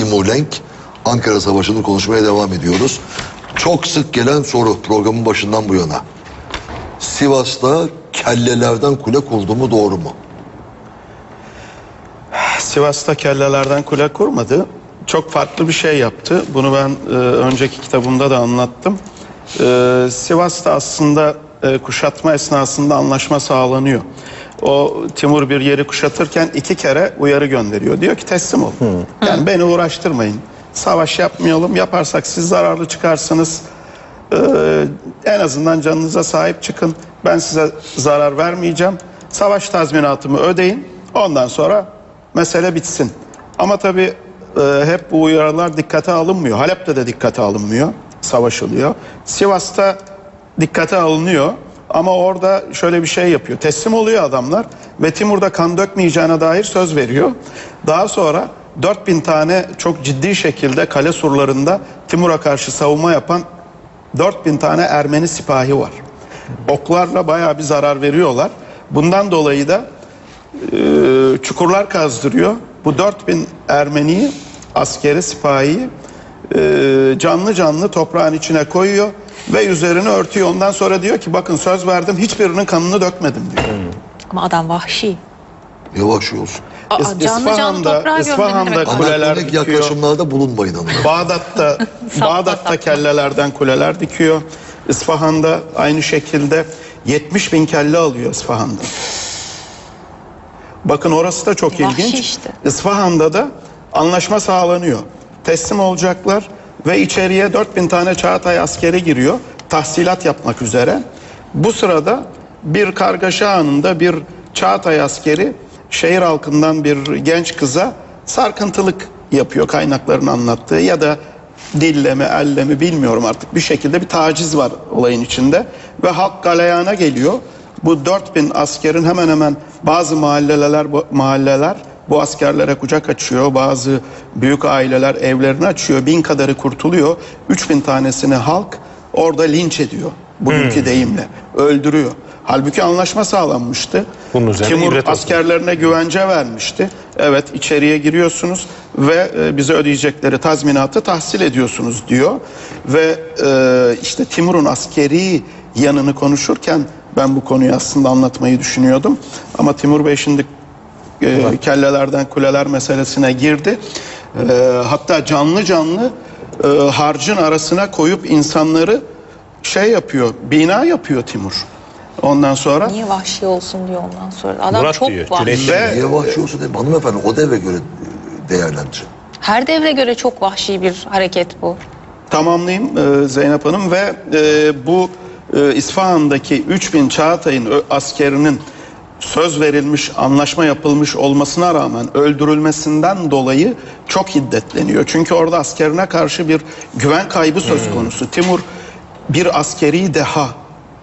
Timur Lenk. Ankara Savaşı'nı konuşmaya devam ediyoruz. Çok sık gelen soru programın başından bu yana. Sivas'ta kellelerden kule kurdu mu doğru mu? Sivas'ta kellelerden kule kurmadı. Çok farklı bir şey yaptı. Bunu ben e, önceki kitabımda da anlattım. E, Sivas'ta aslında e, kuşatma esnasında anlaşma sağlanıyor. O Timur bir yeri kuşatırken iki kere uyarı gönderiyor. Diyor ki teslim ol. Yani beni uğraştırmayın. Savaş yapmayalım. Yaparsak siz zararlı çıkarsınız. Ee, en azından canınıza sahip çıkın. Ben size zarar vermeyeceğim. Savaş tazminatımı ödeyin. Ondan sonra mesele bitsin. Ama tabii e, hep bu uyarılar dikkate alınmıyor. Halep'te de dikkate alınmıyor. Savaşılıyor. Sivas'ta dikkate alınıyor. Ama orada şöyle bir şey yapıyor. Teslim oluyor adamlar ve Timur'da kan dökmeyeceğine dair söz veriyor. Daha sonra 4000 tane çok ciddi şekilde kale surlarında Timur'a karşı savunma yapan 4000 tane Ermeni sipahi var. Oklarla bayağı bir zarar veriyorlar. Bundan dolayı da e, çukurlar kazdırıyor. Bu 4000 Ermeniyi, askeri, sipahiyi e, canlı canlı toprağın içine koyuyor ve üzerini örtüyor. Ondan sonra diyor ki bakın söz verdim hiçbirinin kanını dökmedim diyor. Ama adam vahşi. Yavaş olsun. Aa, canlı canlı İsfahan'da- toprağa İsfahan'da demek. kuleler dikiyor. yaklaşımlarda bulunmayın hanım. Bağdat'ta Bağdat'ta kellelerden kuleler dikiyor. İsfahan'da aynı şekilde 70 bin kelle alıyor İsfahan'da. Bakın orası da çok Vahşi ilginç. işte. İsfahan'da da anlaşma sağlanıyor. Teslim olacaklar ve içeriye 4000 tane Çağatay askeri giriyor. Tahsilat yapmak üzere. Bu sırada bir kargaşa anında bir Çağatay askeri şehir halkından bir genç kıza sarkıntılık yapıyor kaynakların anlattığı ya da dille mi elle mi bilmiyorum artık bir şekilde bir taciz var olayın içinde ve halk galeyana geliyor. Bu 4000 askerin hemen hemen bazı mahalleler mahalleler bu askerlere kucak açıyor. Bazı büyük aileler evlerini açıyor. Bin kadarı kurtuluyor. 3000 tanesini halk orada linç ediyor. Bugünkü deyimle. Öldürüyor. Halbuki anlaşma sağlanmıştı. Bunun Timur ibret olsun. askerlerine güvence vermişti. Evet içeriye giriyorsunuz ve e, bize ödeyecekleri tazminatı tahsil ediyorsunuz diyor. Ve e, işte Timur'un askeri yanını konuşurken ben bu konuyu aslında anlatmayı düşünüyordum. Ama Timur Bey şimdi e, kellelerden kuleler meselesine girdi. E, hatta canlı canlı e, harcın arasına koyup insanları şey yapıyor, bina yapıyor Timur. Ondan sonra Niye vahşi olsun diyor ondan sonra. Adam Murat çok diyor, vahşi. Ve- Niye vahşi olsun dedim. Hanımefendi o devre göre değerlendirin. Her devre göre çok vahşi bir hareket bu. tamamlayayım e, Zeynep Hanım ve e, bu e, İsfahan'daki 3000 Çağatay'ın askerinin söz verilmiş, anlaşma yapılmış olmasına rağmen öldürülmesinden dolayı çok hiddetleniyor. Çünkü orada askerine karşı bir güven kaybı söz konusu. Timur bir askeri deha,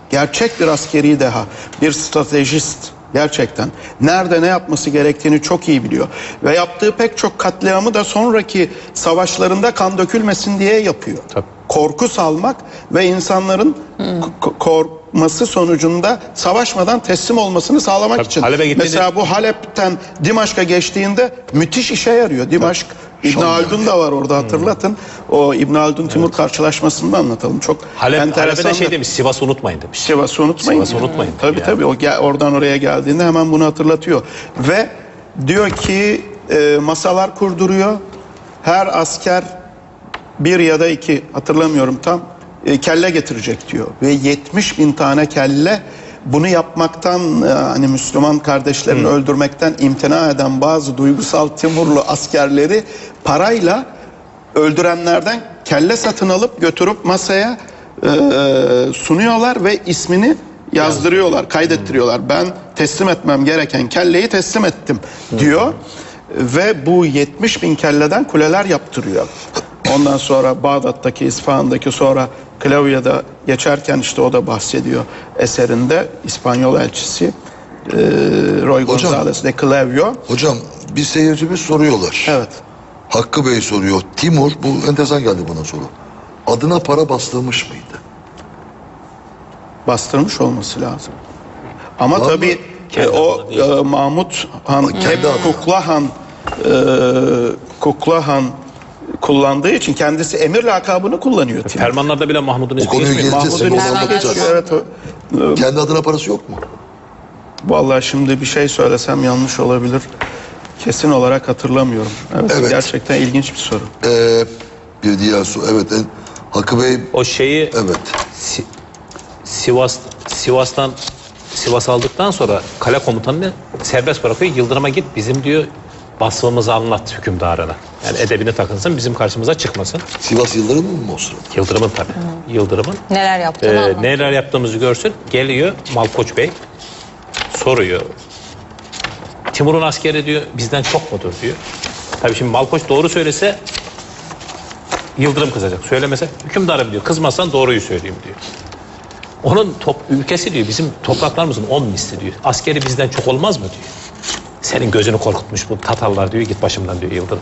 gerçek bir askeri deha, bir stratejist gerçekten. Nerede ne yapması gerektiğini çok iyi biliyor. Ve yaptığı pek çok katliamı da sonraki savaşlarında kan dökülmesin diye yapıyor. Tabii. Korku salmak ve insanların k- korkması sonucunda savaşmadan teslim olmasını sağlamak Tabii, için. Halep'e gittiğinde- Mesela bu Halep'ten Dimaşk'a geçtiğinde müthiş işe yarıyor. Dimaşk İbn Haldun da var orada hatırlatın. O İbn Haldun Timur karşılaşmasını da anlatalım. Çok Halep, Halep'e enteresan. de şey demiş Sivas'ı unutmayın demiş. Sivas'ı unutmayın. Sivas'ı unutmayın. Tabii Yani. tabii o gel, oradan oraya geldiğinde hemen bunu hatırlatıyor. Ve diyor ki e, masalar kurduruyor. Her asker bir ya da iki hatırlamıyorum tam e, kelle getirecek diyor. Ve 70 bin tane kelle bunu yapmaktan e, hani Müslüman kardeşlerini öldürmekten imtina eden bazı duygusal Timurlu askerleri parayla öldürenlerden kelle satın alıp götürüp masaya e, sunuyorlar ve ismini yazdırıyorlar, kaydettiriyorlar. Ben teslim etmem gereken kelleyi teslim ettim diyor. Ve bu 70 bin kelleden kuleler yaptırıyor. Ondan sonra Bağdat'taki, İsfahan'daki sonra Klavya'da geçerken işte o da bahsediyor eserinde İspanyol elçisi e, Roy Hocam. González de Clavio. Hocam bir seyircimiz soruyorlar. Evet. Hakkı Bey soruyor. Timur, bu enteresan geldi bana soru. Adına para bastırmış mıydı? bastırmış olması lazım. Ama Var tabii e, o e, Mahmut Han, kendi hep adına. Kukla Han, e, Kukla Han kullandığı için kendisi emir lakabını kullanıyor. Timur. Fermanlarda bile Mahmud'un ismi konuyu geçmiyor. geleceğiz. Mahmud'un ismi. Evet, o- Kendi adına parası yok mu? Vallahi şimdi bir şey söylesem yanlış olabilir. Kesin olarak hatırlamıyorum. Evet, Evet. gerçekten ilginç bir soru. Ee, bir diğer soru. Evet. en- Hakkı Bey O şeyi evet. Si- Sivas Sivas'tan Sivas aldıktan sonra kale komutanını serbest bırakıyor. Yıldırım'a git bizim diyor basmamızı anlat hükümdarına. Yani edebini takınsın bizim karşımıza çıkmasın. Sivas Yıldırım mı o sırada? Yıldırım'ın tabii. Yıldırım'ın. Neler yaptığını Ee, anlat. neler yaptığımızı görsün. Geliyor Malkoç Bey soruyor. Timur'un askeri diyor bizden çok mudur diyor. Tabii şimdi Malkoç doğru söylese Yıldırım kızacak. Söylemese hükümdarım diyor. Kızmazsan doğruyu söyleyeyim diyor. Onun top, ülkesi diyor bizim topraklarımızın on misli diyor. Askeri bizden çok olmaz mı diyor. Senin gözünü korkutmuş bu Tatarlar diyor git başımdan diyor Yıldırım.